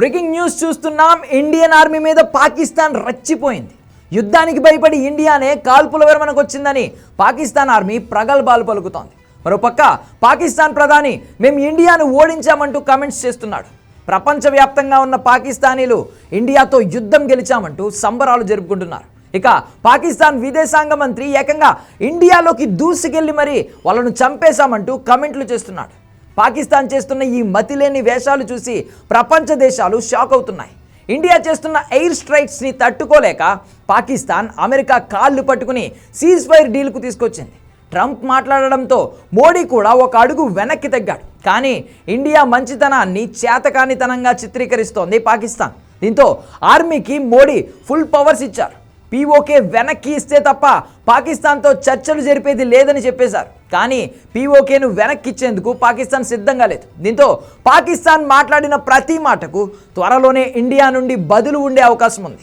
Breaking news చూస్తున్నాం. Indian army మీద పాకిస్తాన్ రచ్చిపోయింది. యుద్ధానికి భయపడి ఇండియానే కాల్పుల విరమణకు వచ్చిందని పాకిస్తాన్ ఆర్మీ ప్రగల్భాలు పలుకుతోంది. మరోపక్క పాకిస్తాన్ ప్రధాని మేము ఇండియాను ఓడించామంటూ కమెంట్స్ చేస్తున్నాడు. ప్రపంచవ్యాప్తంగా ఉన్న పాకిస్తానీలు ఇండియాతో యుద్ధం గెలిచామంటూ సంబరాలు జరుపుకుంటున్నారు. ఇక పాకిస్తాన్ విదేశాంగ మంత్రి ఏకంగా ఇండియాలోకి దూసుకెళ్ళి మరీ వాళ్ళను చంపేశామంటూ కమెంట్లు చేస్తున్నాడు. పాకిస్తాన్ చేస్తున్న ఈ మతిలేని వేషాలు చూసి ప్రపంచ దేశాలు షాక్ అవుతున్నాయి. ఇండియా చేస్తున్న ఎయిర్ స్ట్రైక్స్ని తట్టుకోలేక పాకిస్తాన్ అమెరికా కాళ్ళు పట్టుకుని సీజ్ ఫైర్ డీల్కు తీసుకొచ్చింది. ట్రంప్ మాట్లాడడంతో మోడీ కూడా ఒక అడుగు వెనక్కి తగ్గాడు. కానీ ఇండియా మంచితనాన్ని చేతకానితనంగా చిత్రీకరిస్తోంది పాకిస్తాన్. దీంతో ఆర్మీకి మోడీ ఫుల్ పవర్స్ ఇచ్చారు. పీఓకే వెనక్కి ఇస్తే తప్ప పాకిస్తాన్తో చర్చలు జరిపేది లేదని చెప్పేశారు. కానీ పీఓకేను వెనక్కి ఇచ్చేందుకు పాకిస్తాన్ సిద్ధంగా లేదు. దీంతో పాకిస్తాన్ మాట్లాడిన ప్రతి మాటకు త్వరలోనే ఇండియా నుండి బదులు ఉండే అవకాశం ఉంది.